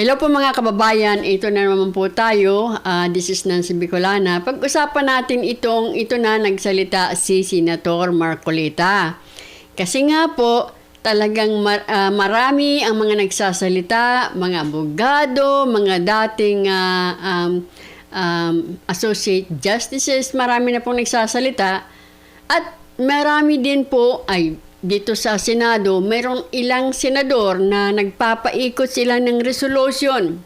Hello po mga kababayan, ito na naman po tayo. Ah, this is Nancy Bicolana. Pag-usapan natin itong ito na nagsalita si Senator Marcolita. Kasi nga po, talagang mar- ah, marami ang mga nagsasalita, mga abogado, mga dating ah, um, um, associate justices, marami na pong nagsasalita. At marami din po ay dito sa Senado, mayroong ilang senador na nagpapaikot sila ng resolution.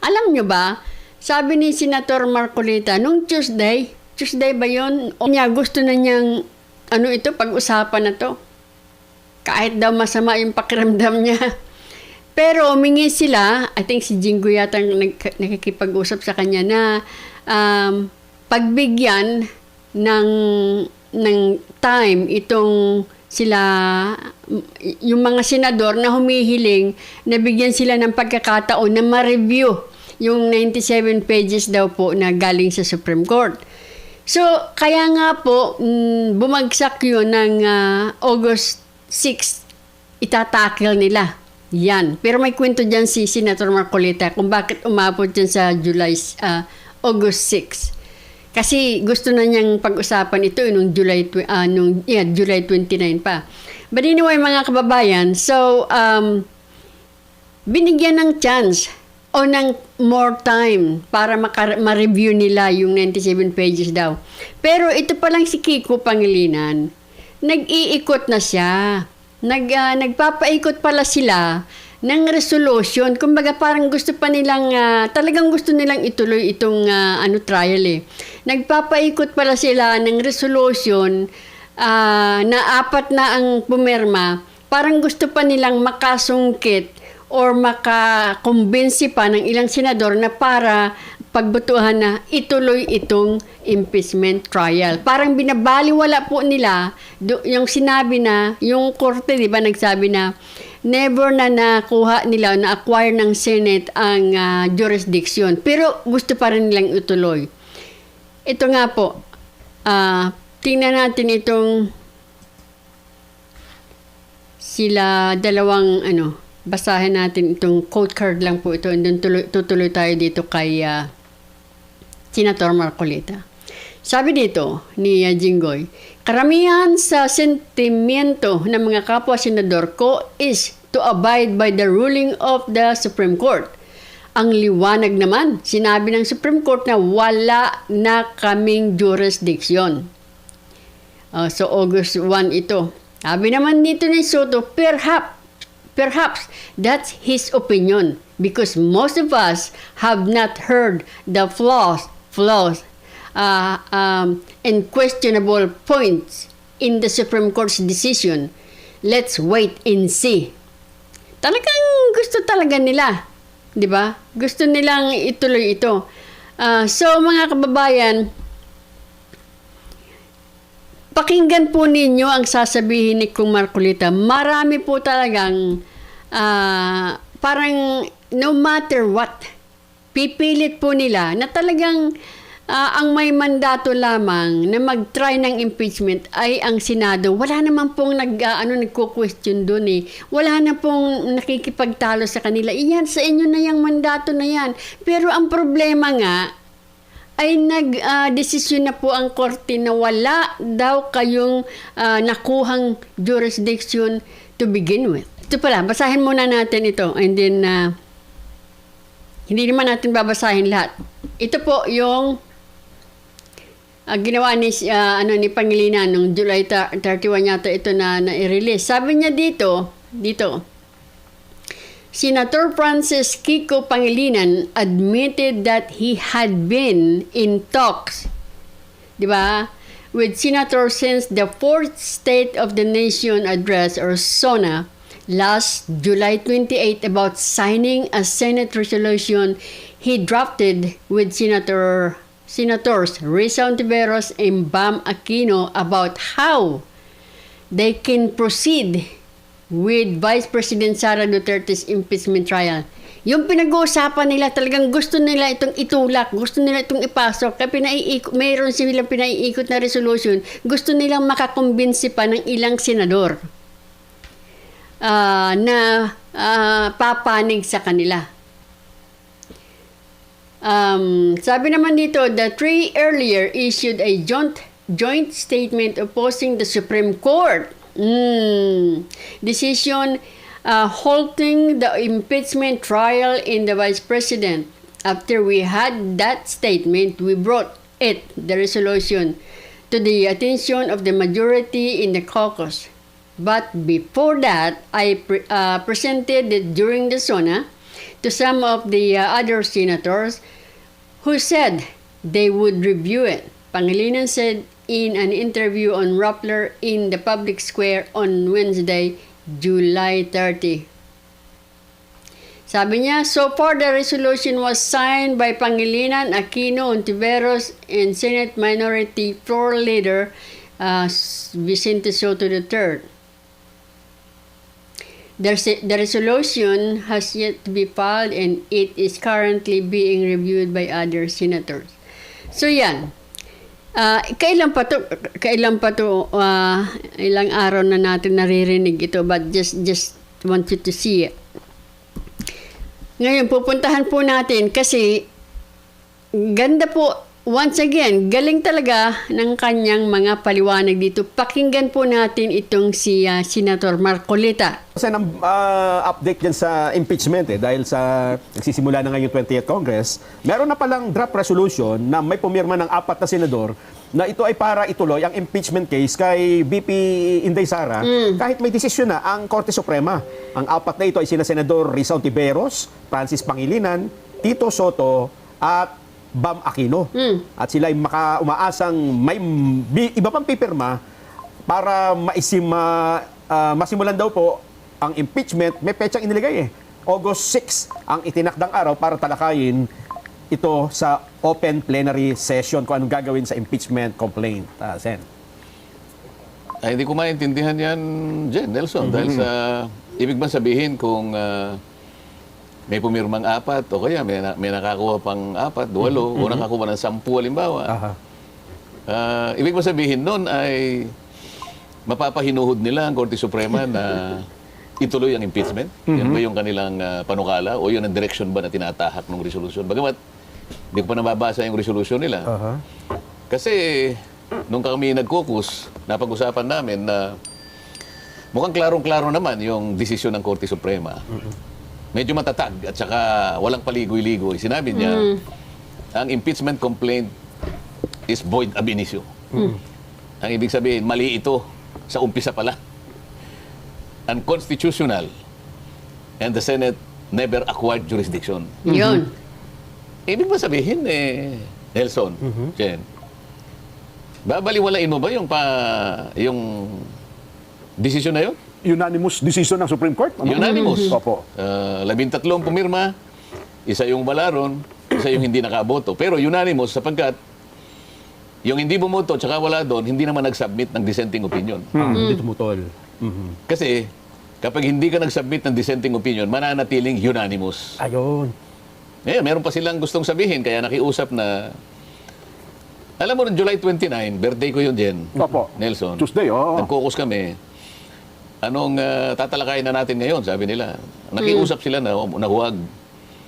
Alam nyo ba, sabi ni Senator Marcolita, nung Tuesday, Tuesday ba yun? O niya, gusto na niyang, ano ito, pag-usapan na to. Kahit daw masama yung pakiramdam niya. Pero humingi sila, I think si Jingo yata nag, nakikipag-usap sa kanya na um, pagbigyan ng ng time itong sila yung mga senador na humihiling na bigyan sila ng pagkakataon na ma-review yung 97 pages daw po na galing sa Supreme Court. So, kaya nga po, mm, bumagsak yun ng ah, August 6, itatakil nila. Yan. Pero may kwento dyan si Senator Marcolita kung bakit umabot dyan sa July, ah, August 6. Kasi gusto na niyang pag-usapan ito eh, nung July, ah, nung, yeah, July 29 pa. But anyway, mga kababayan, so, um, binigyan ng chance o ng more time para maka- ma-review nila yung 97 pages daw. Pero ito pa lang si Kiko Pangilinan, nag-iikot na siya. Nag, ah, nagpapaikot pala sila ng resolution. Kumbaga parang gusto pa nilang, ah, talagang gusto nilang ituloy itong ah, ano trial eh. Nagpapaikot pala sila ng resolution ah, na apat na ang pumirma. Parang gusto pa nilang makasungkit or makakumbinsi pa ng ilang senador na para pagbutuhan na ituloy itong impeachment trial. Parang binabaliwala po nila yung sinabi na, yung korte, di ba, nagsabi na never na nakuha nila, na-acquire ng Senate ang ah, jurisdiction. Pero gusto pa rin nilang ituloy. Ito nga po, ah, tingnan natin itong sila dalawang ano, basahin natin itong quote card lang po ito and then tuloy, tutuloy tayo dito kay ah, Senator Marcolita. Sabi dito ni uh, Jinggoy, karamihan sa sentimiento ng mga kapwa senador ko is to abide by the ruling of the Supreme Court. Ang liwanag naman, sinabi ng Supreme Court na wala na kaming jurisdiction. Uh, so August 1 ito. Sabi naman dito ni Soto, perhaps, perhaps that's his opinion because most of us have not heard the flaws, flaws, uh, um, and questionable points in the Supreme Court's decision. Let's wait and see. Talagang gusto talaga nila, di ba? Gusto nilang ituloy ito. Ah, so mga kababayan, Pakinggan po ninyo ang sasabihin ni Kung Marcolita. Marami po talagang ah, parang no matter what, pipilit po nila na talagang ah, ang may mandato lamang na mag-try ng impeachment ay ang Senado. Wala naman pong nag, ah, ano, nagko-question doon eh. Wala na pong nakikipagtalo sa kanila. Iyan, sa inyo na yung mandato na yan. Pero ang problema nga, ay nag-desisyon na po ang korte na wala daw kayong ah, nakuhang jurisdiction to begin with. Ito pala, basahin muna natin ito and then ah, hindi naman natin babasahin lahat. Ito po yung ah, ginawa ni ah, ano ni Pangilinan nung July ta- 31 yata ito na na-release. Sabi niya dito, dito, Senator Francis Kiko Pangilinan admitted that he had been in talks, di ba, with Senator since the Fourth State of the Nation Address or SONA last July 28 about signing a Senate resolution he drafted with Senator Senators Risa Ontiveros and Bam Aquino about how they can proceed with Vice President Sara Duterte's impeachment trial. Yung pinag-uusapan nila, talagang gusto nila itong itulak, gusto nila itong ipasok. Kaya pinaiikot, mayroon silang pinaiikot na resolution, gusto nilang makakumbinsi pa ng ilang senador ah, na ah, papanig sa kanila. Um, sabi naman dito, the three earlier issued a joint joint statement opposing the Supreme Court mm, decision uh, halting the impeachment trial in the vice president. After we had that statement, we brought it, the resolution, to the attention of the majority in the caucus. But before that, I pre- uh, presented it during the SONA to some of the uh, other senators who said they would review it. Pangilinan said in an interview on Rappler in the public square on Wednesday, July 30. Sabi niya, so far the resolution was signed by Pangilinan, Aquino, Ontiveros, and Senate Minority Floor Leader uh, Vicente Soto III. The, res- the resolution has yet to be filed and it is currently being reviewed by other senators. So yan. Ah, kailan pa to kailan pa to ah, ilang araw na natin naririnig ito but just just want you to see it. Ngayon pupuntahan po natin kasi ganda po once again galing talaga ng kanyang mga paliwanag dito. Pakinggan po natin itong si ah, Senator Marcolita. Kasi ang ah, update dyan sa impeachment eh, dahil sa nagsisimula na ngayon 20th Congress, meron na palang draft resolution na may pumirma ng apat na senador na ito ay para ituloy ang impeachment case kay BP Inday Sara kahit may desisyon na ang Korte Suprema. Ang apat na ito ay sina Senador Risa Ontiveros, Francis Pangilinan, Tito Soto at Bam Aquino. At sila ay maka umaasang may iba pang pipirma para maisim ah, ah, masimulan daw po ang impeachment, may petsang iniligay eh. August 6 ang itinakdang araw para talakayin ito sa open plenary session kung anong gagawin sa impeachment complaint. Ah, Sen. Ay, hindi ko maintindihan yan, Jen, Nelson. Dahil sa, ibig ba sabihin kung ah, may pumirmang apat o kaya may, na- may nakakuha pang apat, walo, o nakakuha ng sampu, halimbawa. Aha. Ah, ibig ba sabihin nun ay mapapahinuhod nila ang Korte Suprema na ituloy ang impeachment? Yan ba yung kanilang ah, panukala o yun ang direction ba na tinatahak ng resolution? Bagamat, hindi ko pa nababasa yung resolution nila. Aha. Kasi nung kami nag-caucus, napag-usapan namin na mukhang klarong-klaro naman yung desisyon ng Korte Suprema. Medyo matatag at saka walang paligoy-ligoy. Sinabi niya, ang impeachment complaint is void ab initio. Ang ibig sabihin, mali ito sa umpisa pala. Unconstitutional. And the Senate never acquired jurisdiction. Yun. Ibig ba sabihin, eh, Nelson, Jen, babaliwalain mo ba yung pa, yung desisyon na yun? Unanimous decision ng Supreme Court? Ano? Unanimous. Opo. Uh, labintatlong pumirma, isa yung balaron, isa yung hindi nakaboto. Pero unanimous sapagkat yung hindi bumoto tsaka wala doon, hindi naman nag-submit ng dissenting opinion. Ah, Hindi tumutol. Mhm. Kasi kapag hindi ka nag-submit ng dissenting opinion, mananatiling unanimous. Ayun. Eh, meron pa silang gustong sabihin, kaya nakiusap na... Alam mo, noong July 29, birthday ko yun, Jen. Opo. Nelson. Tuesday, oo. Nag-caucus kami. Anong ah, tatalakayin na natin ngayon, sabi nila. Nakiusap sila na, na huwag.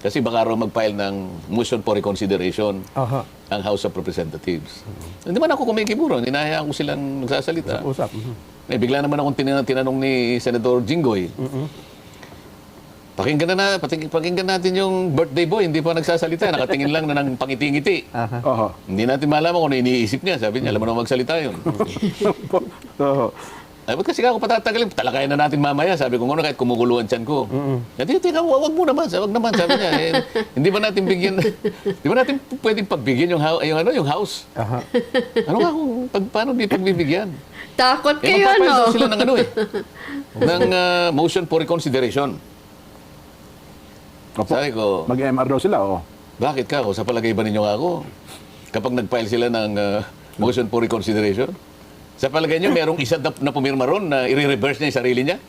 Kasi baka raw mag-file ng motion for reconsideration Aha. ang House of Representatives. Hindi man ako kumikiburo, hinahayaan ko silang nagsasalita. Usap. Eh, bigla naman akong tin- tinanong ni Senator Jinggoy. Pakinggan na, na pating- pakinggan natin yung birthday boy, hindi pa nagsasalita, nakatingin lang na ng pangiti-ngiti. Aha. Oho. Hindi natin malaman kung ano iniisip niya. Sabi niya, alam mo na magsalita yun. Oho. Ay, ba't kasi ako patatagalin? Talakayin na natin mamaya. Sabi ko, ano kahit kumukuluan tiyan ko. Hindi, teka, wag mo naman. Wag naman, sabi niya. Eh, hindi ba natin bigyan, hindi ba natin pwedeng pagbigyan yung, yung, ano, yung house? Aha. Ano nga kung, pag, paano di pagbibigyan? Takot Eh, kayo, daw ano? sila ng ano eh. ng ah, motion for reconsideration. Opo. Sabi ko, Mag-MR daw sila, oh. bakit ka ako? Sa palagay ba ninyo ako? Kapag nag-file sila ng ah, motion for reconsideration? Sa palagay niyo, merong isa na, na pumirma ron na i-reverse niya yung sarili niya?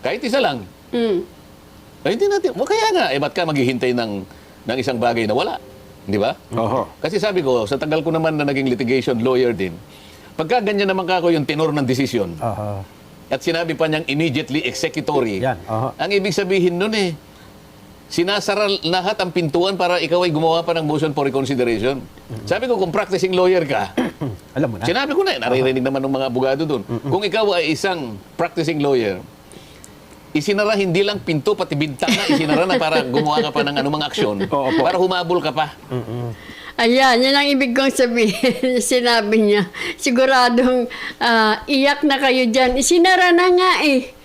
Kahit isa lang. Mm. Ay, hindi natin. O kaya nga, eh, ba't ka maghihintay ng, ng isang bagay na wala? Di ba? Oho. Kasi sabi ko, sa tagal ko naman na naging litigation lawyer din, pagka ganyan naman ka ako yung tenor ng desisyon, Aha. at sinabi pa niyang immediately executory, Yan, ang ibig sabihin nun eh, sinasara lahat ang pintuan para ikaw ay gumawa pa ng motion for reconsideration. Sabi ko, kung practicing lawyer ka, Alam mo na. sinabi ko na, eh, naririnig naman ng mga abogado doon. Kung ikaw ay isang practicing lawyer, isinara hindi lang pinto, pati bintana, isinara na para gumawa ka pa ng anumang aksyon, Oo para humabol ka pa. Ayan, yan ang ibig kong sabihin. Sinabi niya, siguradong ah, iyak na kayo dyan. Isinara na nga eh.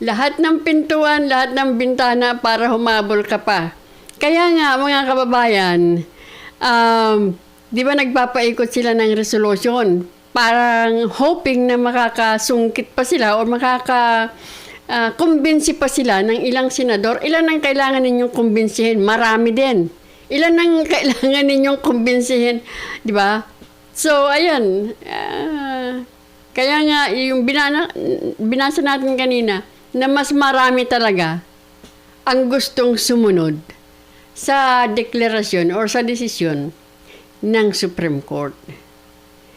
Lahat ng pintuan, lahat ng bintana para humabol ka pa. Kaya nga, mga kababayan, um, di ba nagpapaikot sila ng resolution? Parang hoping na makakasungkit pa sila o makaka kumbinsi pa sila ng ilang senador. Ilan ang kailangan ninyong kumbinsihin? Marami din. Ilan ang kailangan ninyong kumbinsihin? Di ba? So, ayan. ah, kaya nga, yung binana, binasa natin kanina, na mas marami talaga ang gustong sumunod sa deklarasyon or sa desisyon ng Supreme Court.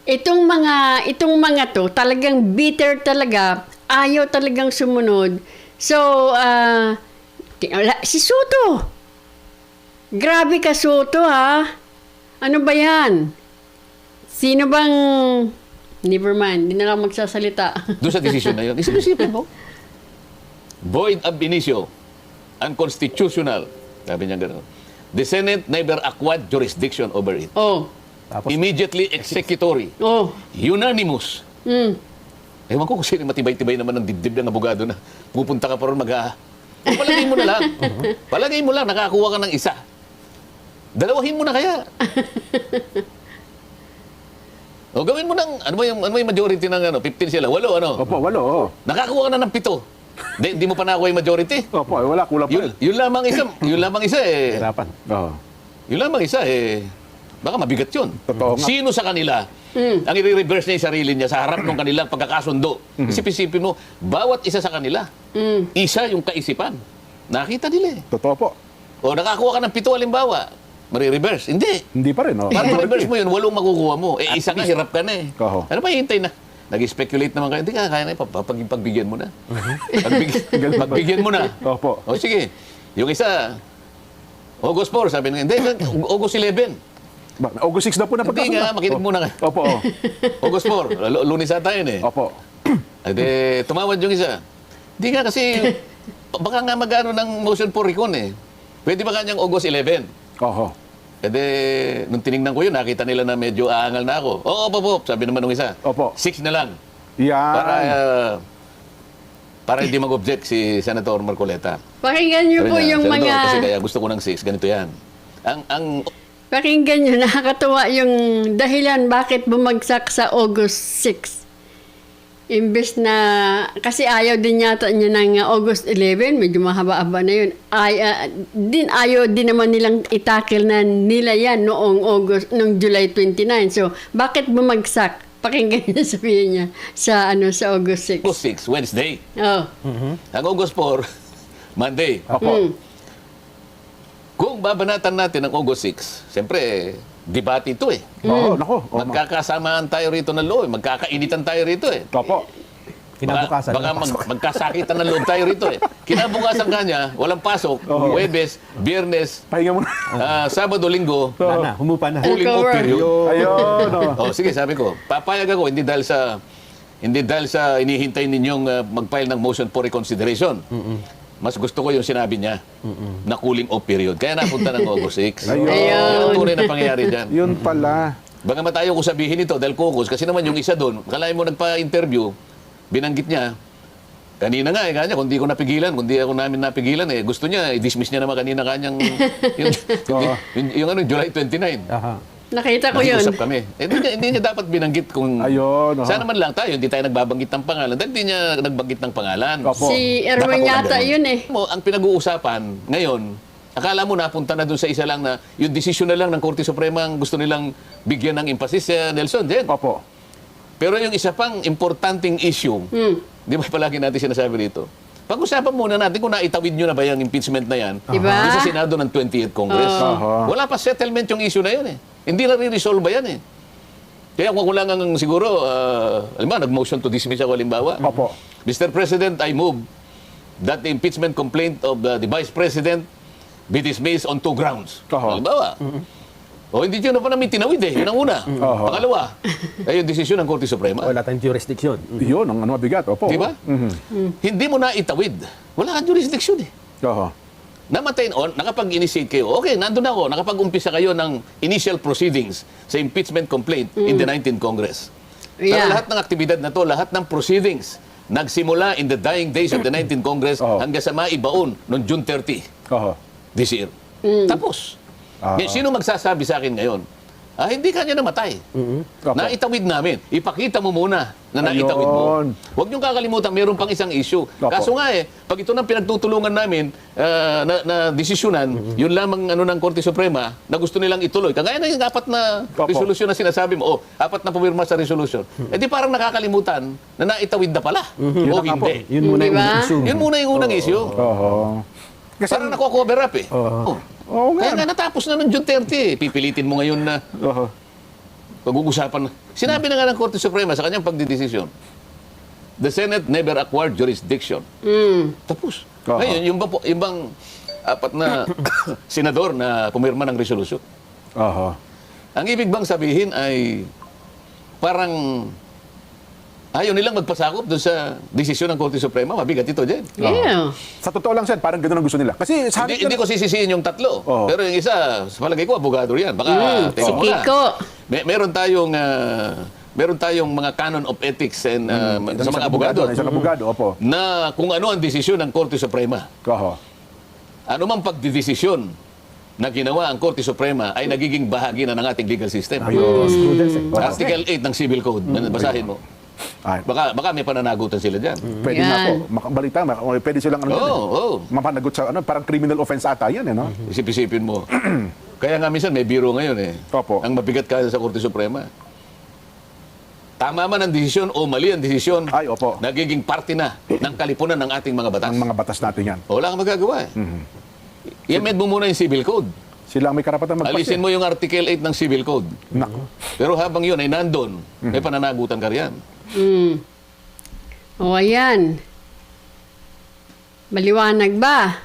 Itong mga itong mga to talagang bitter talaga, ayaw talagang sumunod. So, wala- si Soto. Grabe ka Soto ha. Ano ba 'yan? Sino bang Never mind, hindi na lang magsasalita. Doon sa decision na yun. Isip-isipin mo. Void ab initio. Unconstitutional. Sabi niya gano'n. The Senate never acquired jurisdiction over it. oh. Tapos, Immediately executory. Oh. Unanimous. Mm. Ewan ko kung sino matibay-tibay naman ng dibdib ng abogado na pupunta ka pa ron mag O, palagay mo na lang. Palagay mo lang, nakakuha ka ng isa. Dalawahin mo na kaya. o gawin mo ng, ano ba yung, ano ba yung majority ng ano, 15 sila, walo ano. Opo, walo. Nakakuha ka na ng pito. Di, di mo pa nakuha yung majority. Opo, eh, wala, kulang pa Yun, rin. yun lamang isa, yun lamang isa eh. hirapan. Oo. Yun lamang isa eh. Baka mabigat yun. Totoo nga. Sino sa kanila ang i-reverse niya yung sarili niya sa harap ng kanilang pagkakasundo? Isip-isipin mo, bawat isa sa kanila, isa yung kaisipan. Nakita nila eh. Totoo po. O nakakuha ka ng pito halimbawa, marireverse. Hindi. Hindi pa rin. Oh. Para ma-reverse mo yun, walong makukuha mo. Eh, isa nga, hirap ka na eh. Oho. Ano pa hihintay na? Nag-speculate naman kayo. Hindi ka, kaya na, pag, pag, pagbigyan mo na. Pagbigyan, pagbigyan mo na. Opo. O sige, yung isa, August 4, sabi nga, hindi, August 11. Ba- August 6 na po na Hindi nga, makinig muna ka. Opo, oo. August 4, lu- lunes ata yun eh. Opo. Ade, tumawad yung isa. Hindi nga kasi, baka nga magano ng motion for recon eh. Pwede ba kanyang August 11? Oho. Ede, nung tiningnan ko yun, nakita nila na medyo aangal na ako. Oo, opo, opo, sabi naman nung isa. Opo. Six na lang. Yan. Para, uh, para hindi mag-object si Senator Marcoleta. Pakinggan niyo Sabi po niya, yung "Senador, mga... Kasi kaya gusto ko ng six, ganito yan. Ang, ang Pakinggan niyo, nakakatuwa yung dahilan bakit bumagsak sa August 6. Imbes na, kasi ayaw din yata niya ng uh, August 11, medyo mahaba-haba na yun. Ay, ah, din, ayaw din naman nilang itakil na nila yan noong August, noong July 29. So, bakit bumagsak? Pakinggan niyo sabihin niya sa, ano, sa August 6. August 6, Wednesday. Oh. Ang August 4, Monday. Opo. Mm. Kung babanatan natin ang August 6, siyempre, debate ito eh. Oo, nako. Oo, ma- Magkakasamaan tayo rito ng loob, eh. magkakainitan tayo rito eh. Opo. Kinabukasan. Baka, baka mag, magkasakitan ng loob tayo rito eh. Kinabukasan kanya, walang pasok, Oo. Huwebes, Biyernes, Pahinga muna. ah, Sabado, Linggo, Wala na, humupa na. cooling off Recover. period. Ayun. oh. Oh, sige, sabi ko, papayag ako hindi dahil sa hindi dahil sa inihintay ninyong ah, mag-file ng motion for reconsideration. Mas gusto ko yung sinabi niya na cooling off period. Kaya napunta ng August 6. Ayun. Yun ang tunay na pangyayari dyan. Yun pala. Baka matayo ko sabihin ito dahil caucus kasi naman yung isa doon, kalahin mo nagpa-interview, binanggit niya, kanina nga eh, kanya, kung di ko napigilan, kung di ako namin napigilan eh, gusto niya, i-dismiss niya naman kanina kanyang, yung, yung, yung, yung ano, July 29. Aha. Nakita ko yun. Nakiusap kami. Eh, hindi, niya, hindi niya dapat binanggit kung... Ayun, oh. Sana man lang tayo, hindi tayo nagbabanggit ng pangalan. Dahil hindi niya nagbanggit ng pangalan. Opo. Si Erwin yata yun eh. Mo, ang pinag-uusapan ngayon, akala mo napunta na dun sa isa lang na yung desisyon na lang ng Korte Suprema ang gusto nilang bigyan ng emphasis sa Nelson. Jen. Opo. Pero yung isa pang importanteng issue, Hmm. di ba palagi natin sinasabi dito, pag-usapan muna natin kung naitawid nyo na ba yung impeachment na yan Diba? sa Senado ng 28th Congress. Aha. Wala pa settlement yung issue na yun eh. Hindi na re-resolve ba yan eh. Kaya kung lang ang siguro, uh, alimbawa, nag-motion to dismiss ako halimbawa. Opo. Mr. President, I move that the impeachment complaint of uh, the Vice President be dismissed on two grounds. Oho. Halimbawa, o hindi nyo na pa namin tinawid eh. Yun ang una. Oho. Pangalawa, ay yung desisyon ng Korte Suprema. Wala tayong jurisdiction. Yun, ang ano mabigat. Opo. Di ba? Hindi mo na itawid. Wala kang jurisdiction eh. Oho. Namatay on, nakapag-initiate kayo. Okay, nandun ako. Nakapag-umpisa kayo ng initial proceedings sa impeachment complaint in the 19th Congress. Pero Yeah. lahat ng aktibidad na to, lahat ng proceedings, nagsimula in the dying days of the 19th Congress Oh. hanggang sa maibaon noong June 30 Oho. this year. Tapos. Ah. Ngayon, sino magsasabi sa akin ngayon? Ah, hindi kanya namatay. Opo. Naitawid namin. Ipakita mo muna na naitawid mo. Ayun. Huwag niyong kakalimutan, meron pang isang issue. Opo. Kaso nga eh, pag ito nang pinagtutulungan namin ah, na, na desisyonan, Mm-hmm. yun lamang ano ng Korte Suprema na gusto nilang ituloy. Kagaya na yung apat na Opo. resolusyon na sinasabi mo, oh, apat na pumirma sa resolusyon. Eh di parang nakakalimutan na naitawid na pala. O Mm-hmm. Yun na nga po. hindi. Yun muna Di yung issue. Yun muna yung unang issue. Oho. Kasi, Parang nako-cover up eh. Oh. Oo nga. Kaya nga natapos na ng June 30 eh. Pipilitin mo ngayon na Oho. pag-uusapan. Sinabi na nga ng Korte Suprema sa kanyang pagdidesisyon, the Senate never acquired jurisdiction. Mm. Tapos. Oo. Ngayon, yung, ba, yung bang apat na senador na pumirma ng resolusyon, Oho. ang ibig bang sabihin ay parang ayaw nilang magpasakop doon sa desisyon ng Korte Suprema. Mabigat ito dyan. Yeah. Sa totoo lang, Sen, parang ganun ang gusto nila. Kasi sa Hindi, hindi ko sisisihin yung tatlo. Oo. Pero yung isa, sa palagay ko, abogado yan. Baka, Mm, si. Kiko. May, meron tayong ah, meron tayong mga canon of ethics and ah, sa mga abogado Isang abogado, opo. na kung ano ang desisyon ng Korte Suprema. Oho. Ano mang pagdidesisyon na ginawa ang Korte Suprema ay nagiging bahagi na ng ating legal system. Ayun, prudence eh. Article 8 ng Civil Code. Basahin mo. Ay, Baka, baka may pananagutan sila dyan. pwede nga Yan. po. Makabalita, mak- pwede silang ano, Oo, yan, eh. oo. mapanagot sa ano, parang criminal offense ata yan, eh, no? Isip-isipin mo. Kaya nga minsan may biro ngayon eh. Opo. Ang mabigat kaya sa Korte Suprema. Tama man ang desisyon o mali ang desisyon, Ay, opo. nagiging parte na ng kalipunan ng ating mga batas. Ang mga batas natin yan. Wala kang magagawa eh. Mhm. I-amend mo muna yung civil code. Sila ang may karapatan magpasya. Alisin mo yung Article 8 ng civil code. Nako. Pero habang yun ay nandun, may pananagutan ka riyan. Mm. O ayan. Maliwanag ba?